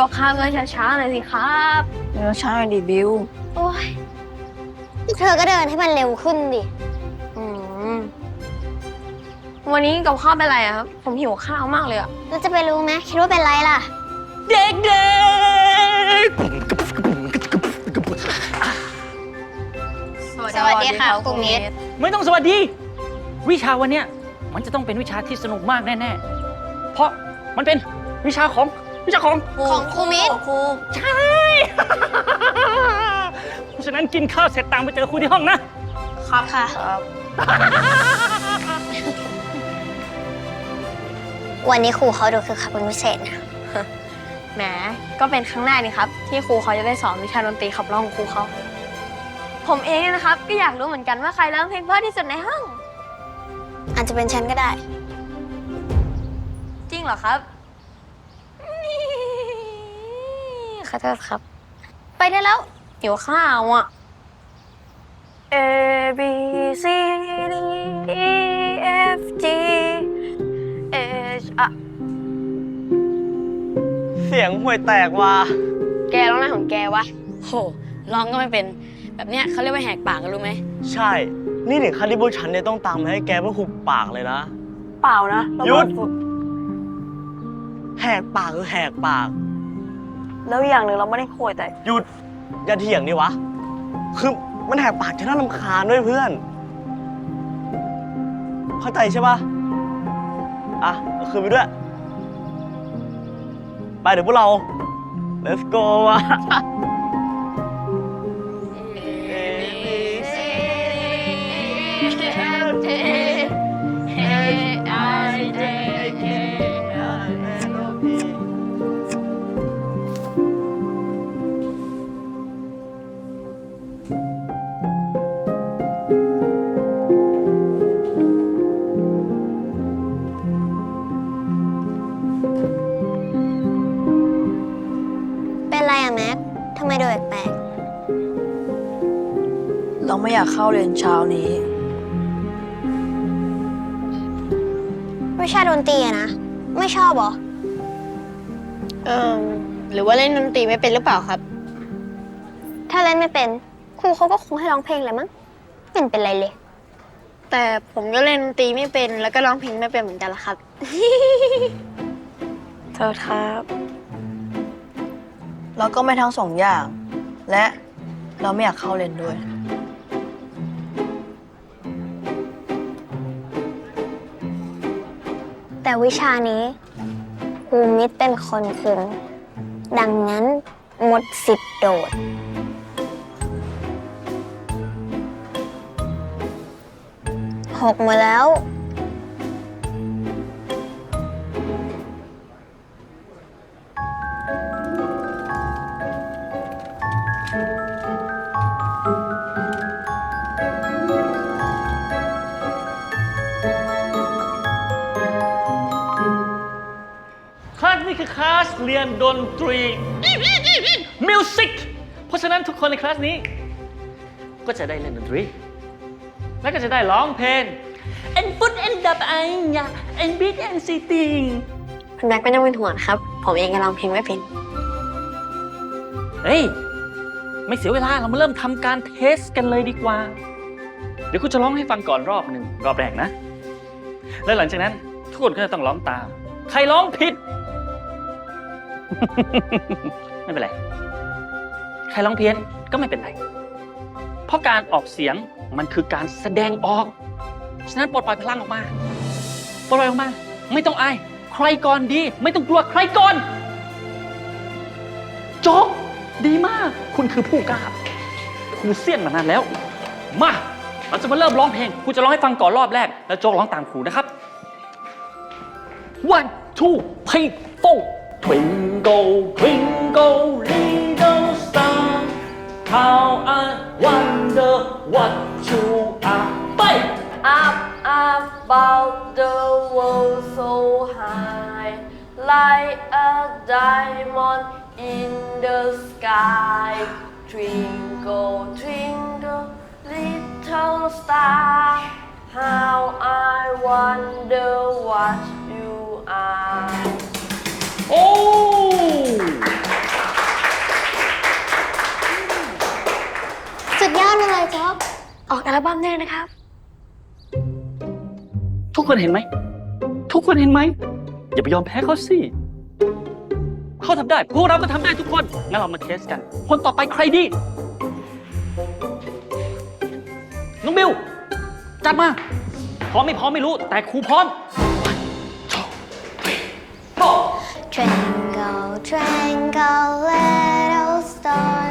บิวข้ามกันช้าๆหน่อยสิครับเนื้อช้าหน่อยดิบิว โอ้ยเธอก็เดินให้มันเร็วขึ้นดิ อืม วันนี้กับข้าวเป็นอะไรอะครับ ผมหิวข้าวมากเลยอะแล้วจะไปรู้ไหมคิดว่าเป็นไรล่ะ เด็กเด็กสวัสดีค่ะครูมิตรไม่ต้องสวัสดี วิชาวันเนี้ยมันจะต้องเป็นวิชาที่สนุกมากแน่ ๆ เพราะมันเป็นวิชาของ วิชาของของครูมิตรครูใช่ เพราะฉะนั้นกินข้าวเสร็จตามไปเจอครูที่ห้องนะ ครับค่ะ วันนี้ครูเขาดูคือขับเป็นพิเศษนะ แหม ก็เป็นครั้งแรกนี่ครับ ที่ครูเขาจะได้สอนวิชาดนตรีขับร้องของครูเขา ผมเองเนี่ยนะครับ ก็อยากรู้เหมือนกันว่าใครร้องเพลงเพราะที่สุดในห้อง อาจจะเป็นฉันก็ได้ จริงเหรอครับ ขอโทษครับ ไปได้แล้วหิวข้าวอะ A B C D E F G H อะเสียงห่วยแตกว่ะแกร้องอะไรของแกวะโหร้องก็ไม่เป็น แบบเนี้ยเขาเรียกว่าแหกปากกันรู้ไหม ใช่ นี่ถึงขั้นที่พวกฉันเนี่ยต้องตามมาให้แกเพื่อหุบปากเลยนะ เปล่านะหยุดแหกปากคือแหกปาก แล้วอย่างหนึ่งเราไม่ได้โคยแต่ หยุดอย่าเถียงดิวะ คือมันแหกปากจะน่าลำคาญด้วยเพื่อน เข้าใจใช่ปะอะเอาคืนไปด้วย ไปเดี๋ยวพวกเรา let's go ว่ะ เข้าเรียนเช้านี้ๆวิชาดนตรีอะนะ ไม่ชอบเหรอ เออหรือว่าเล่นดนตรีไม่เป็นหรือเปล่าครับ ถ้าเล่นไม่เป็น ครูเขาก็คงให้ร้องเพลงแหละมั้งไม่เห็นเป็นไรเลย แต่ผมก็เล่นดนตรีไม่เป็นแล้วก็ร้องเพลงไม่เป็นเหมือนกันละครับเธอครับเราก็ไม่ทั้งสองอย่าง และเราไม่อยากเข้าเรียนด้วย แต่วิชานี้ครูมิตรเป็นคนคุม ดังนั้นหมดสิทธิ์โดด หกหมาแล้ว เรียนดนตรีมิวสิกเพราะฉะนั้นทุกคนในคลาสนี้ ก็จะได้เล่นดนตรี และก็จะได้ร้องเพลง and put and dub and ya and beat and sitting คุณแม็กไม่ต้องเป็นห่วงนะครับ ผมเองก็ร้องเพลงไม่เป็น เฮ้ย ไม่เสียเวลาเรามาเริ่มทำการเทสกันเลยดีกว่า เดี๋ยวคุณจะร้องให้ฟังก่อนรอบหนึ่งรอบแรกนะ แล้วหลังจากนั้นทุกคนก็จะต้องร้องตาม ใครร้องผิด ไม่เป็นไร ใครร้องเพี้ยนก็ไม่เป็นไร เพราะการออกเสียงมันคือการแสดงออก ฉะนั้นปลดปล่อยพลังออกมา ปลดปล่อยออกมา ไม่ต้องอาย ใครก่อนดี ไม่ต้องกลัวใครก่อน โจ๊กดีมาก คุณคือผู้กล้าครูเสี้ยนมานานแล้ว มา เราจะมาเริ่มร้องเพลงครูจะร้องให้ฟังก่อนรอบแรก แล้วโจ๊กร้องตามครูนะครับ one two three four twinkle twinkle little star. How I wonder what you are. ไป Up above the world so high. Like a diamond in the sky. Twinkle twinkle little star. How I wonder what you are โอ้สุดยอดเลยจ๊อบออกอัลบั้มแน่นะครับ ทุกคนเห็นไหม ทุกคนเห็นไหม อย่าไปยอมแพ้เขาสิเขาทำได้ พวกเราก็ทำได้ทุกคน งั้นเรามาเทสกัน คนต่อไปใครดี น้องบิว จับมา พร้อมไม่พร้อมไม่รู้ แต่ครูพร้อม Twinkle, twinkle, little star,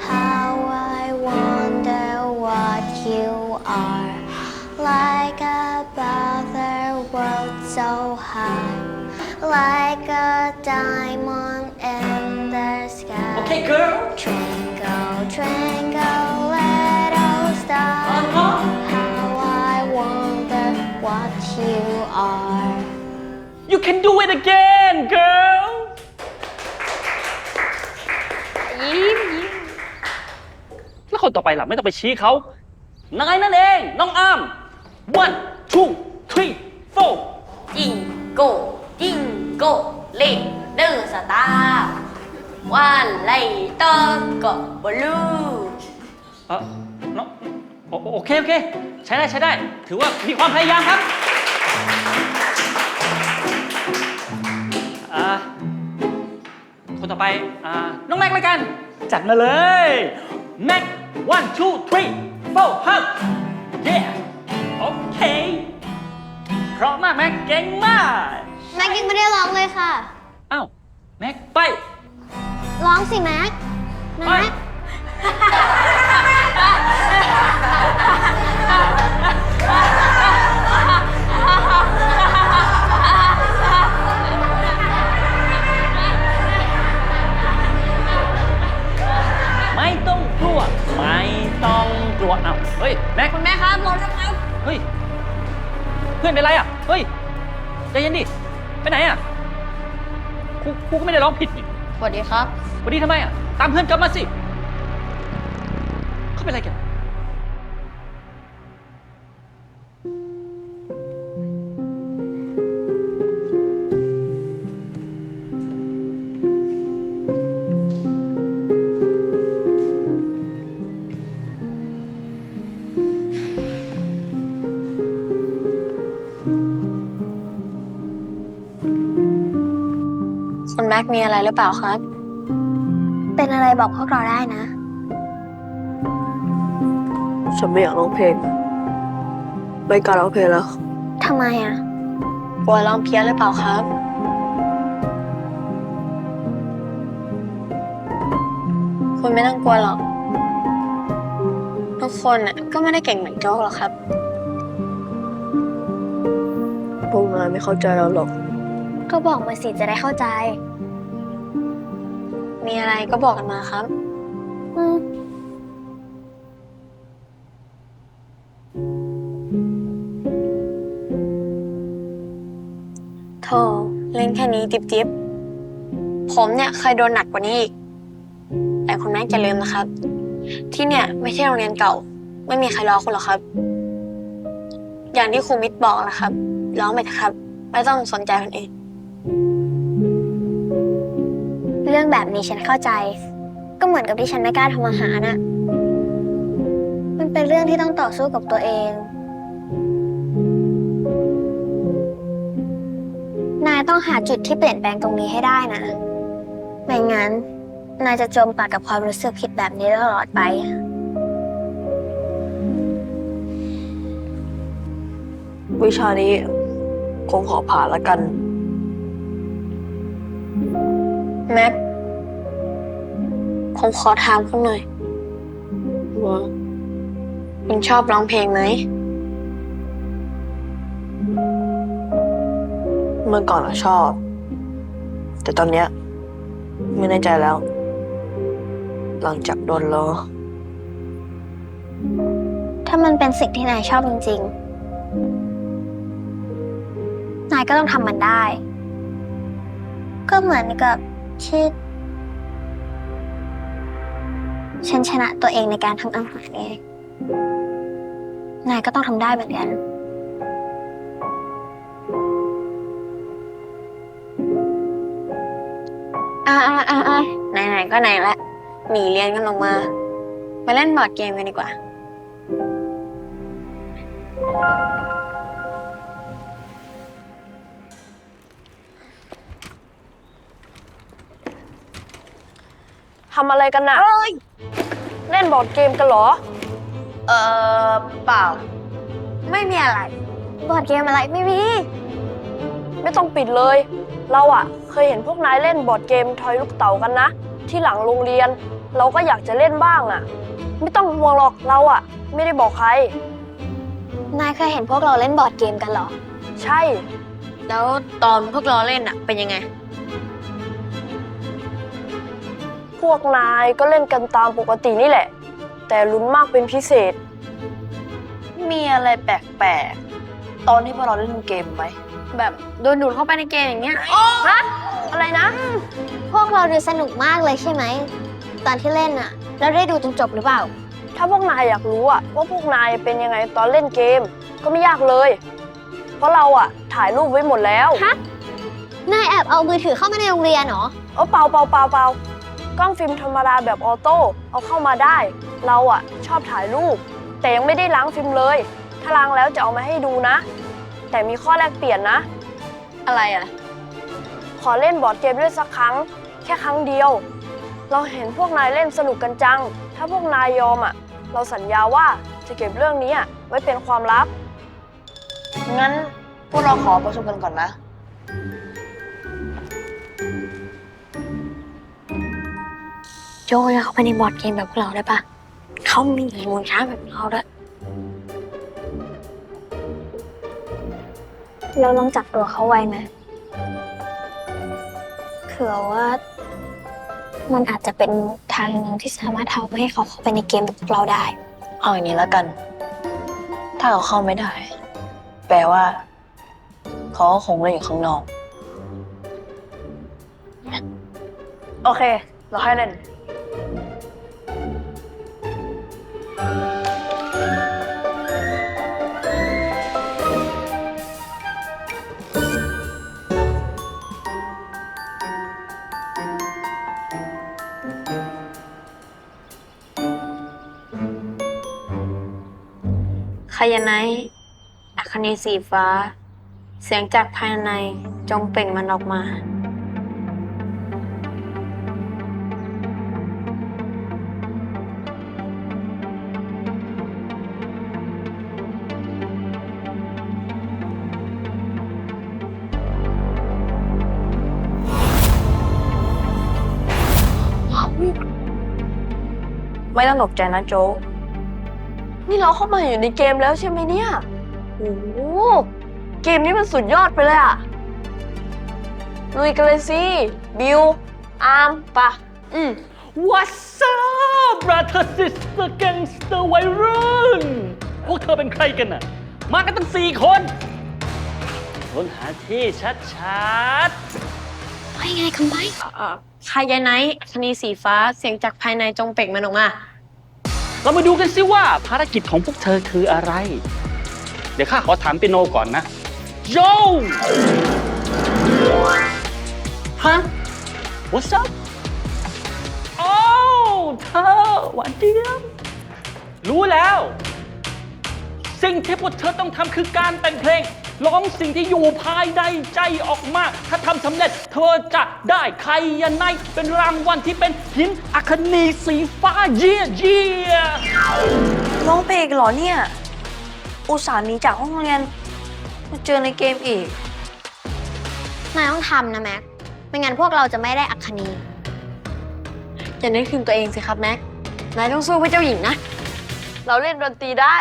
how I wonder what you are. Like above the world so high, like a diamond in the sky. Okay girl Twinkle, twinkle, little star, uh-huh. how I wonder what you are. you can do it again girl ยิ้มยิ้มแล้วคนต่อไปล่ะไม่ต้องไปชี้เขานายนั่นเอง น้องอาม one two three four จิงโกจิงโกเลเดอร์สตาร์วันไลเตอร์ก็บลูเออน้องโอโอเค โอเค ใช้ได้ ใช้ได้ ถือว่ามีความพยายามครับ คนต่อไปอ่าน้องแม็กแล้วกัน จัดมาเลย แม็ก one two three four ห้า yeah โอเคเพราะมากแม็กเก่งมากแม็กยังไม่ได้ร้องเลยค่ะ อ้าวแม็กไป ร้องสิแม็กไปแม็กไม่ ครับ วันนี้ทำไมอะ ตามเพื่อนกลับมาสิ เขาเป็นอะไรกัน คุณแม็กมีอะไรหรือเปล่าครับ เป็นอะไรบอกพวกเราได้นะ ฉันไม่อยากร้องเพลง ไม่กล้าร้องเพลงแล้วทำไมอะกลัวร้องเพี้ยนหรือเปล่าครับ คุณไม่ต้องกลัวหรอก ทุกคนน่ะก็ไม่ได้เก่งเหมือนโจ๊กหรอกครับ พวกนายไม่เข้าใจเราหรอก ก็บอกมาสิจะได้เข้าใจ มีอะไรก็บอกกันมาครับ อืมโธ่เล่นแค่นี้จิ๊บจิ๊บผมเนี่ยเคยโดนหนักกว่านี้อีก แต่คุณแม่จะลืมนะครับ ที่เนี่ยไม่ใช่โรงเรียนเก่า ไม่มีใครล้อคุณหรอกครับ อย่างที่ครูมิตรบอกนะครับร้องไปเถอะครับ ไม่ต้องสนใจคนอื่น เรื่องแบบนี้ฉันเข้าใจ ก็เหมือนกับที่ฉันไม่กล้าทำอาหารน่ะ มันเป็นเรื่องที่ต้องต่อสู้กับตัวเอง นายต้องหาจุดที่เปลี่ยนแปลงตรงนี้ให้ได้นะ ไม่งั้น นายจะจมปากกับความรู้สึกผิดแบบนี้ตลอดไป วิชานี้คงขอผ่านละกัน แม็กผมขอถามคุณหน่อยว่าคุณชอบร้องเพลงไหม เมื่อก่อนอะชอบ แต่ตอนเนี้ยไม่แน่ใจแล้ว หลังจากโดนล้อถ้ามันเป็นสิ่งที่นายชอบจริง ๆ นายก็ต้องทำมันได้ ก็เหมือนกับ ที่ ฉันชนะตัวเองในการทำอาหารไงนายก็ต้องทำได้เหมือนกัน อ่าอ่าอ่าอ่าไหนๆก็ไหนละ หนีเรียนกันลงมา มาเล่นบอร์ดเกมกันดีกว่าำอะไรกันน่ะเล่นบอร์ดเกมกันเหรอ เออเปล่า ไม่มีอะไร บอร์ดเกมอะไรไม่มี ไม่ต้องปิดเลย เราอะเคยเห็นพวกนายเล่นบอร์ดเกมทอยลูกเต๋ากันนะ ที่หลังโรงเรียน เราก็อยากจะเล่นบ้างอะไม่ต้องห่วงหรอกเราอะไม่ได้บอกใคร นายเคยเห็นพวกเราเล่นบอร์ดเกมกันเหรอ ใช่ แล้วตอนพวกเราเล่นอะเป็นยังไง พวกนายก็เล่นกันตามปกตินี่แหละ แต่ลุ้นมากเป็นพิเศษ มีอะไรแปลกตอนที่พวกเราเล่นเกมไหมๆแบบโดนดูดเข้าไปในเกมอย่างเงี้ยฮะอะไรนะ พวกเราดูสนุกมากเลยใช่ไหม ตอนที่เล่นอะเราได้ดูจนจบหรือเปล่า ถ้าพวกนายอยากรู้อะว่าพวกนายเป็นยังไงตอนเล่นเกมก็ไม่ยากเลย เพราะเราอะถ่ายรูปไว้หมดแล้ว ฮะ นายแอบเอามือถือเข้ามาในโรงเรียนเหรอ เออเปล่าเปล่าเปล่าเปล่า กล้องฟิล์มธรรมดาแบบออโต้เอาเข้ามาได้ เราอะชอบถ่ายรูป แต่ยังไม่ได้ล้างฟิล์มเลย ถ้าล้างแล้วจะเอามาให้ดูนะ แต่มีข้อแลกเปลี่ยนนะ อะไรอะขอเล่นบอร์ดเกมด้วยสักครั้ง แค่ครั้งเดียว เราเห็นพวกนายเล่นสนุกกันจัง ถ้าพวกนายยอมอะเราสัญญาว่าจะเก็บเรื่องนี้อะไว้เป็นความลับ งั้นพวกเราขอประชุมกันก่อนนะ โจจะเข้าไปในบอร์ดเกมแบบพวกเราได้ปะเขามีหมุนช้าแบบเราด้วยเราลองจับตัวเขาไว้ไหมเผื่อว่า มันอาจจะเป็นทางหนึ่งที่สามารถทำให้เขาเข้าไปในเกมแบบพวกเราได้ เอาอย่างนี้แล้วกัน ถ้าเขาเข้าไม่ได้ แปลว่าเขาก็คงเล่นอยู่ข้างนอก โอเค เราให้เล่น ยาไนท์อัคนีสีฟ้า เสียงจากภายในจงเปล่งมันออกมาไม่ต้องตกใจนะโจ๊ก นี่เราเข้ามาอยู่ในเกมแล้วใช่ไหมเนี่ยโอ้โหเกมนี้มันสุดยอดไปเลยอะลุยกันเลยสิ บิว อาร์มปะอืม What's up brother sister gangster วัยรุ่นพวกเธอเป็นใครกันน่ะ มากันตั้งสี่คนค้นหาที่ชัดว่ายังไงคุณไม้เอ่อคายาไนท์อัคนีสีฟ้าเสียงจากภายในจงเปล่งมันออกมาๆ เรามาดูกันสิว่าภารกิจของพวกเธอคืออะไร เดี๋ยวข้าขอถามเปียโนก่อนนะ โยฮะ What's up โอ้เธอหวานเจี๊ยบรู้แล้ว สิ่งที่พวกเธอต้องทำคือการแต่งเพลง ร้องสิ่งที่อยู่ภายในใจออกมา ถ้าทำสำเร็จเธอจะได้ไคยาไนท์เป็นรางวัลที่เป็นหินอัคนีสีฟ้าเยี่ยเยี่ยร้องเพลงเหรอเนี่ย อุตส่าห์หนีจากห้องเรียนมาเจอในเกมอีก นายต้องทำนะแม็ก ไม่งั้นพวกเราจะไม่ได้อัคคณีอย่านึกถึงตัวเองสิครับแม็ก นายต้องสู้เพื่อเจ้าหญิงนะ เราเล่นดนตรีได้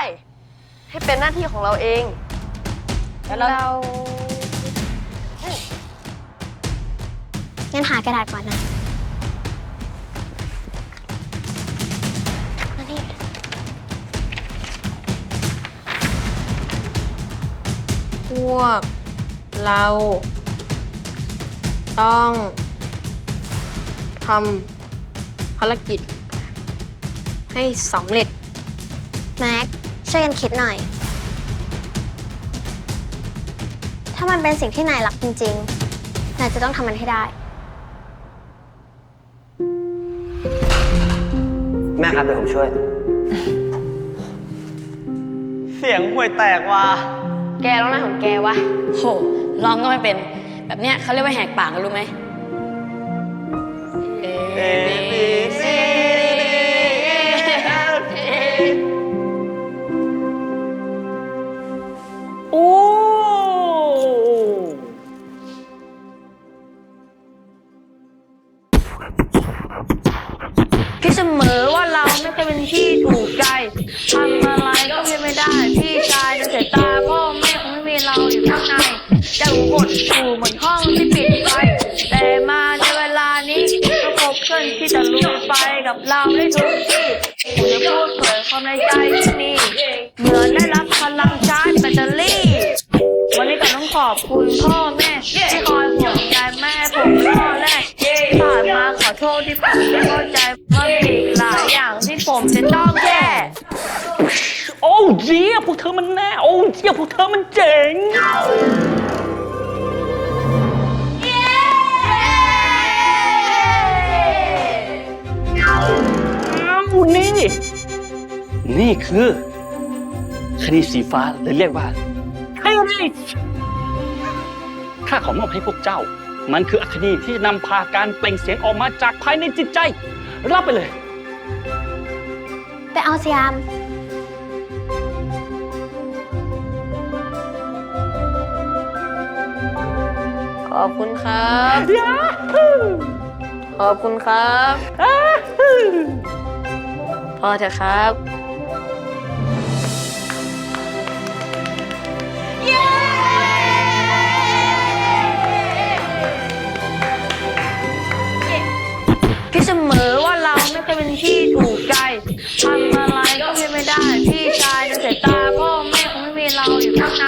ให้เป็นหน้าที่ของเราเอง เรางั้นหากระดาษก่อนนะมานี่พวก เรา ต้องทำภารกิจ ให้สำเร็จ แม็ก ช่วยกันคิดหน่อย ถ้ามันเป็นสิ่งที่นายรักจริงๆ นายจะต้องทำมันให้ได้ แม่ครับเดี๋ยวผมช่วย เสียงห่วยแตกว่ะแกแล้วนะของแกวะโหร้องก็ไม่เป็น แบบเนี้ยเขาเรียกว่าแหกปากกันรู้ไหม ดอยู่เหมือนห้องที่ปิดไฟแต่มาในเวลานี้ก็พบเพื่อนที่จะลุกไปกับเราได้ทุกที่ผมจะพูดเผยความในใจที่นี่เหมือนได้รับพลังชาร์จแบตเตอรี่ วันนี้ก็ต้องขอบคุณพ่อแม่ที่คอยห่วงใยแม่ผมพ่อแรกที่ผ่านมาขอโทษที่ผมไม่เข้าใจว่ามีอีกหลายอย่างที่ผมจะต้องแก้โอ้เจี๊ยบพวกเธอมันแน่ โอ้เจี๊ยบพวกเธอมันเจ๋ง อ้าวนี่ นี่คือคดีสีฟ้าหรือเรียกว่าไฮริชข้าขอมอบให้พวกเจ้า มันคืออัคนีที่จะนำพาการเปล่งเสียงออกมาจากภายในจิตใจ รับไปเลย ไปเอาสยาม ขอบคุณครับ ขอบคุณครับพอเถอะครับพี่เสมอว่าเราไม่เคยเป็นที่ถูกใจทำอะไรก็ไม่ได้ พี่ชายในสายตาพ่อแม่คงไม่มีเราอยู่ข้างใน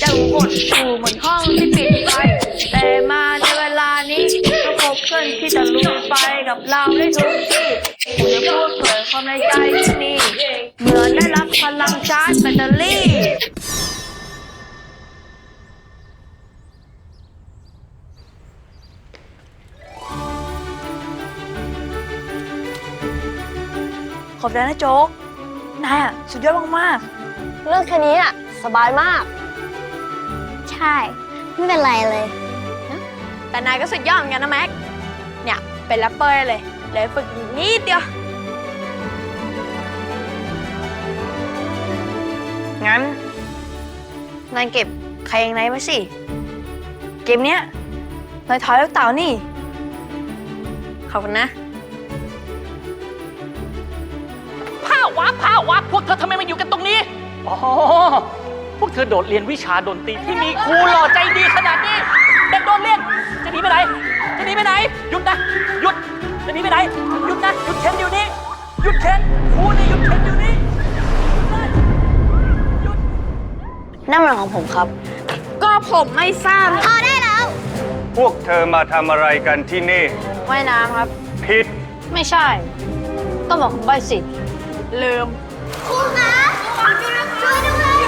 จะกดอยู่เหมือน กับเราได้ทุกที่ผมจะพูดเผยความในใจที่นี่เหมือนได้รับพลังชาร์จแบตเตอรี่ขอบใจนะโจ๊ก นายอะสุดยอดมากเรื่องแค่นี้อะสบายมาก ใช่ ไม่เป็นไรเลย แต่นายก็สุดยอดเหมือนกันนะแม็ก เนี่ยเป็นแรปเปอร์ได้เลยเลยฝึกอีกนิดเดียว งั้นนายเก็บใครยังไงมาสิ เกมเนี้ยนายถอยลูกเต่านี่ ขอบคุณนะ ผ้าวับผ้าวับพวกเธอทำไมมาอยู่กันตรงนี้ อ๋อ พวกเธอโดดเรียนวิชาดนตรีที่มีครูหล่อใจดีขนาดนี้ เด็กโดดเรียนจะหนีไปไหน จะหนีไปไหน หยุดนะ หยุด จะหนีไปไหน หยุดนะ หยุดเข็นเดี๋ยวนี้ หยุดเข็นครูนี่หยุดเข็นเดี๋ยวนี้นั่นมันของผมครับ ก็ผมไม่ทราบพอได้แล้ว พวกเธอมาทำอะไรกันที่นี่ ว่ายน้ำครับ ผิด ไม่ใช่ ต้องบอกคุณใบสิ ลืม ครูคะช่วยด้วย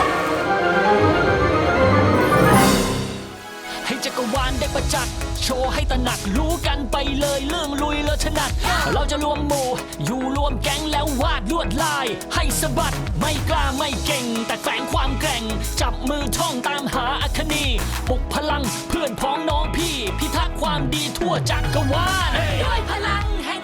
ให้จักรวาลได้ประจักษ์ โชว์ให้ตระหนักรู้กันไปเลยเรื่องลุยเลอถนัด เราจะรวมหมู่ อยู่รวมแก๊งแล้ววาดลวดลาย ให้สะบัดไม่กล้าไม่เก่ง แต่แฝงความแกร่ง จับมือท่องตามหาอัคนีปลุกพลังเพื่อนพ้องน้องพี่ พิทักษ์ความดีทั่วจักรวาลด้วยพลังแห่ง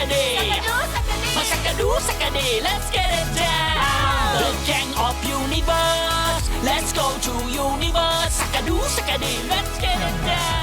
Saccadee! Oh! Let's get it down! The gang of universe! Let's go to universe! Saccadoo, saccadee! Let's get it down!